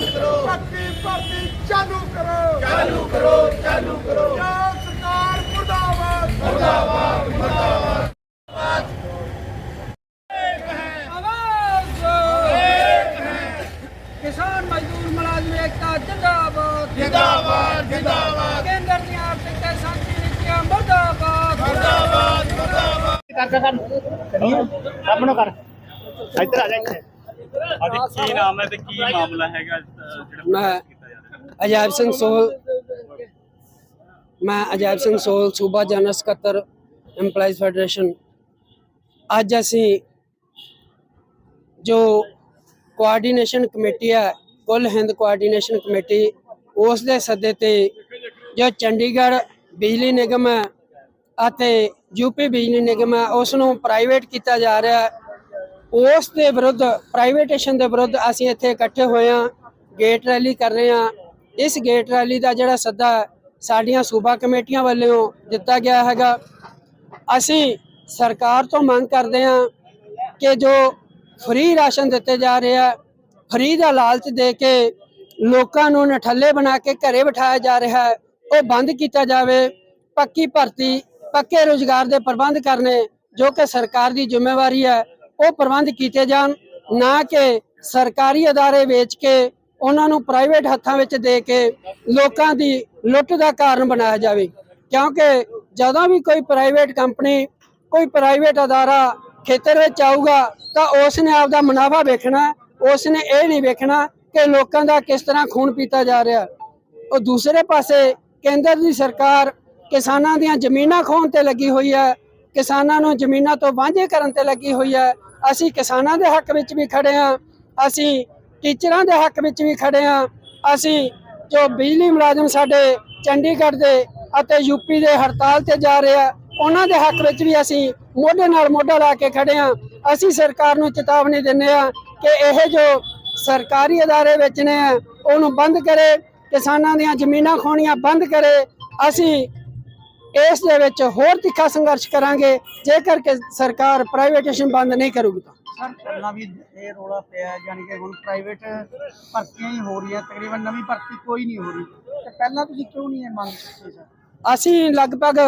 ਕਰੋ ਬੰਦ ਕਰੋ ਪੱਕੀ ਭਰਤੀ ਚਾਲੂ ਕਰੋ ਚਾਲੂ ਕਰੋ ਚਾਲੂ ਕਰੋ ਸਰਕਾਰ ਮੁਰਦਾਬਾਦ ਮੁਰਦਾਬਾਦ ਮੁਰਦਾਬਾਦ ਕਿਸਾਨ ਮਜ਼ਦੂਰ ਮੁਲਾਜ਼ਮ ਏਕਤਾ ਜਿੰਦਾਬਾਦ ਜਿੰਦਾਬਾਦ ਜਿੰਦਾਬਾਦ ਕੇਂਦਰ ਦੀਆਂ ਆਰਥਿਕ ਤੇ ਸਾਂਝੀ ਨੀਤੀਆਂ ਮੁਰਦਾਬਾਦ ਮੁਰਦਾਬਾਦ ਮੁਰਦਾਬਾਦ ਅੱਜ ਕੀ ਨਾਮ ਹੈ ਤੇ ਕੀ ਮਾਮਲਾ ਹੈਗਾ ਅਹ, ਜਿਹੜਾ ਮੈਂ ਕੀਤਾ ਜਾ ਰਿਹਾ? ਅਜਾਇਬ ਸਿੰਘ ਸੋਲ ਮੈਂ ਅਜਾਇਬ ਸਿੰਘ ਸੋਲ ਸੂਬਾ ਜਨਰਲ ਸਕੱਤਰ EMPLOYEES ਫੈਡਰੇਸ਼ਨ ਅੱਜ ਅਸੀਂ ਜੋ ਕੋਆਰਡੀਨੇਸ਼ਨ ਕਮੇਟੀ ਹੈ ਕੁੱਲ ਹਿੰਦ ਕੋਆਰਡੀਨੇਸ਼ਨ ਕਮੇਟੀ ਉਸ ਦੇ ਸੱਦੇ ਤੇ ਜੋ ਚੰਡੀਗੜ੍ਹ ਬਿਜਲੀ ਨਿਗਮ ਹੈ ਅਤੇ ਯੂਪੀ ਬਿਜਲੀ ਨਿਗਮ ਹੈ ਉਸ ਨੂੰ ਪ੍ਰਾਈਵੇਟ ਕੀਤਾ ਜਾ ਰਿਹਾ ਹੈ। ਉਸ ਦੇ ਵਿਰੁੱਧ ਪ੍ਰਾਈਵੇਟੇਸ਼ਨ ਦੇ ਵਿਰੁੱਧ ਅਸੀਂ ਇੱਥੇ ਇਕੱਠੇ ਹੋਏ ਹਾਂ ਗੇਟ ਰੈਲੀ ਕਰ ਰਹੇ ਹਾਂ। ਇਸ ਗੇਟ ਰੈਲੀ ਦਾ ਜਿਹੜਾ ਸੱਦਾ ਸਾਡੀਆਂ ਸੂਬਾ ਕਮੇਟੀਆਂ ਵੱਲੋਂ ਦਿੱਤਾ ਗਿਆ ਹੈਗਾ। ਅਸੀਂ ਸਰਕਾਰ ਤੋਂ ਮੰਗ ਕਰਦੇ ਹਾਂ ਕਿ ਜੋ ਫ੍ਰੀ ਰਾਸ਼ਨ ਦਿੱਤੇ ਜਾ ਰਹੇ ਆ ਫ੍ਰੀ ਦਾ ਲਾਲਚ ਦੇ ਕੇ ਲੋਕਾਂ ਨੂੰ ਨਠੱਲੇ ਬਣਾ ਕੇ ਘਰੇ ਬਿਠਾਇਆ ਜਾ ਰਿਹਾ ਹੈ। ਉਹ ਬੰਦ ਕੀਤਾ ਜਾਵੇ, ਪੱਕੀ ਭਰਤੀ, ਪੱਕੇ ਰੋਜ਼ਗਾਰ ਦੇ ਪ੍ਰਬੰਧ ਕਰਨੇ, ਜੋ ਕਿ ਸਰਕਾਰ ਦੀ ਜ਼ਿੰਮੇਵਾਰੀ ਹੈ। ਉਹ ਪ੍ਰਬੰਧ ਕੀਤੇ ਜਾਣ, ਨਾ ਕਿ ਸਰਕਾਰੀ ਅਦਾਰੇ ਵੇਚ ਕੇ ਉਹਨਾਂ ਨੂੰ ਪ੍ਰਾਈਵੇਟ ਹੱਥਾਂ ਵਿੱਚ ਦੇ ਕੇ ਲੋਕਾਂ ਦੀ ਲੁੱਟ ਦਾ ਕਾਰਨ ਬਣਾਇਆ ਜਾਵੇ। ਕਿਉਂਕਿ ਜਦੋਂ ਵੀ ਕੋਈ ਪ੍ਰਾਈਵੇਟ ਕੰਪਨੀ ਕੋਈ ਪ੍ਰਾਈਵੇਟ ਅਦਾਰਾ ਖੇਤਰ ਵਿੱਚ ਆਊਗਾ, ਤਾਂ ਉਸ ਨੇ ਆਪਦਾ ਮੁਨਾਫਾ ਵੇਖਣਾ ਉਸ ਨੇ ਇਹ ਨਹੀਂ ਵੇਖਣਾ ਕਿ ਲੋਕਾਂ ਦਾ ਕਿਸ ਤਰ੍ਹਾਂ ਖੂਨ ਪੀਤਾ ਜਾ ਰਿਹਾ। ਉਹ ਦੂਸਰੇ ਪਾਸੇ ਕੇਂਦਰ ਦੀ ਸਰਕਾਰ ਕਿਸਾਨਾਂ ਦੀਆਂ ਜ਼ਮੀਨਾਂ ਖੋਹਣ ਤੇ ਲੱਗੀ ਹੋਈ ਹੈ, ਕਿਸਾਨਾਂ ਨੂੰ ਜ਼ਮੀਨਾਂ ਤੋਂ ਵਾਂਝੇ ਕਰਨ ਤੇ ਲੱਗੀ ਹੋਈ ਹੈ ਅਸੀਂ ਕਿਸਾਨਾਂ ਦੇ ਹੱਕ ਵਿੱਚ ਵੀ ਖੜੇ ਹਾਂ, ਅਸੀਂ ਟੀਚਰਾਂ ਦੇ ਹੱਕ ਵਿੱਚ ਵੀ ਖੜੇ ਹਾਂ, ਅਸੀਂ ਜੋ ਬਿਜਲੀ ਮੁਲਾਜ਼ਮ ਸਾਡੇ ਚੰਡੀਗੜ੍ਹ ਦੇ ਅਤੇ ਯੂਪੀ ਦੇ ਹੜਤਾਲ ਤੇ ਜਾ ਰਹੇ ਆ ਉਹਨਾਂ ਦੇ ਹੱਕ ਵਿੱਚ ਵੀ ਅਸੀਂ ਮੋਢੇ ਨਾਲ ਮੋਢਾ ਲਾ ਕੇ ਖੜੇ ਹਾਂ। ਅਸੀਂ ਸਰਕਾਰ ਨੂੰ ਚੇਤਾਵਨੀ ਦਿੰਦੇ ਆ ਕਿ ਇਹ ਜੋ ਸਰਕਾਰੀ ਅਦਾਰੇ ਵਿੱਚ ਨੇ, ਉਹਨੂੰ ਬੰਦ ਕਰੇ, ਕਿਸਾਨਾਂ ਦੀਆਂ ਜ਼ਮੀਨਾਂ ਖੋਣੀਆਂ ਬੰਦ ਕਰੇ। ਅਸੀਂ ਇਸ ਦੇ ਵਿੱਚ ਹੋਰ ਤਿੱਖਾ ਸੰਘਰਸ਼ ਕਰਾਂਗੇ। ਜੇਕਰ ਕਿ ਸਰਕਾਰ ਪ੍ਰਾਈਵੇਟੇਸ਼ਨ ਬੰਦ ਨਹੀਂ ਕਰੂਗੀ ਤਾਂ। ਸਰ ਪਹਿਲਾਂ ਵੀ ਇਹ ਰੋਲਾ ਪਿਆ ਹੈ, ਯਾਨੀ ਕਿ ਹੁਣ ਪ੍ਰਾਈਵੇਟ ਭਰਤੀਆਂ ਹੀ ਹੋ ਰਹੀਆਂ ਤਕਰੀਬਨ ਨਵੀਂ ਭਰਤੀ ਕੋਈ ਨਹੀਂ ਹੋ ਰਹੀ। ਤੇ ਪਹਿਲਾਂ ਤੁਸੀਂ ਕਿਉਂ ਨਹੀਂ ਇਹ ਮੰਗ ਕੀਤੀ ਸਰ? ਅਸੀਂ ਲਗਭਗ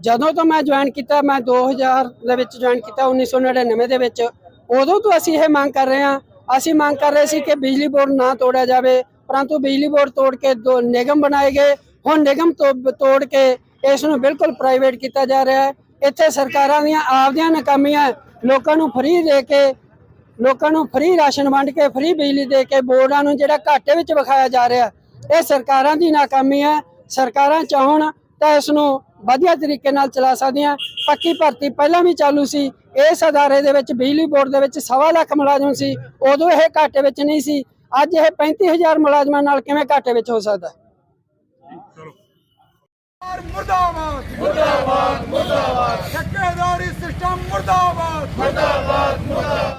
ਜਦੋਂ ਤੋਂ ਮੈਂ ਜੁਆਇਨ ਕੀਤਾ ਮੈਂ 2000 ਦੇ ਵਿੱਚ ਜੁਆਇਨ ਕੀਤਾ 1999 ਦੇ ਵਿੱਚ। ਉਦੋਂ ਤੋਂ ਅਸੀਂ ਇਹ ਮੰਗ ਕਰ ਰਹੇ ਹਾਂ। ਅਸੀਂ ਮੰਗ ਕਰ ਰਹੇ ਸੀ ਕਿ ਬਿਜਲੀ ਬੋਰਡ ਨਾ ਤੋੜਿਆ ਜਾਵੇ ਪਰੰਤੂ ਬਿਜਲੀ ਬੋਰਡ ਤੋੜ ਕੇ ਦੋ ਨਿਗਮ ਬਣਾਏ ਗਏ। ਹੁਣ ਨਿਗਮ ਤੋਂ ਤੋੜ ਕੇ ਇਸ ਨੂੰ ਬਿਲਕੁਲ ਪ੍ਰਾਈਵੇਟ ਕੀਤਾ ਜਾ ਰਿਹਾ ਹੈ। ਇੱਥੇ ਸਰਕਾਰਾਂ ਦੀਆਂ ਆਪਦੀਆਂ ਨਾਕਾਮੀਆਂ ਲੋਕਾਂ ਨੂੰ ਫ੍ਰੀ ਦੇ ਕੇ, ਲੋਕਾਂ ਨੂੰ ਫ੍ਰੀ ਰਾਸ਼ਨ ਵੰਡ ਕੇ ਫ੍ਰੀ ਬਿਜਲੀ ਦੇ ਕੇ ਬੋਰਡਾਂ ਨੂੰ ਜਿਹੜਾ ਘਾਟੇ ਵਿੱਚ ਵਿਖਾਇਆ ਜਾ ਰਿਹਾ ਇਹ ਸਰਕਾਰਾਂ ਦੀ ਨਾਕਾਮੀ ਹੈ। ਸਰਕਾਰਾਂ ਚਾਹਣ ਤਾਂ ਇਸ ਨੂੰ ਵਧੀਆ ਤਰੀਕੇ ਨਾਲ ਚਲਾ ਸਕਦੀਆਂ। ਪੱਕੀ ਭਰਤੀ ਪਹਿਲਾਂ ਵੀ ਚਾਲੂ ਸੀ। ਇਸ ਅਦਾਰੇ ਦੇ ਵਿੱਚ ਬਿਜਲੀ ਬੋਰਡ ਦੇ ਵਿੱਚ ਸਵਾ ਲੱਖ ਮੁਲਾਜ਼ਮ ਸੀ। ਉਦੋਂ ਇਹ ਘਾਟੇ ਵਿੱਚ ਨਹੀਂ ਸੀ। ਅੱਜ ਇਹ 35000 ਮੁਲਾਜ਼ਮਾਂ ਨਾਲ ਕਿਵੇਂ ਘਾਟੇ ਵਿੱਚ ਹੋ ਸਕਦਾ ਹੈ ਮੁਰਦਾਬਾਦ। ਮੁਰਦਾਬਾਦ ਮੁਰਦਾਬਾਦ। ਠੇਕੇਦਾਰੀ ਸਿਸਟਮ ਮੁਰਦਾਬਾਦ। ਮੁਰਦਾਬਾਦ ਮੁਰਦਾਬਾਦ।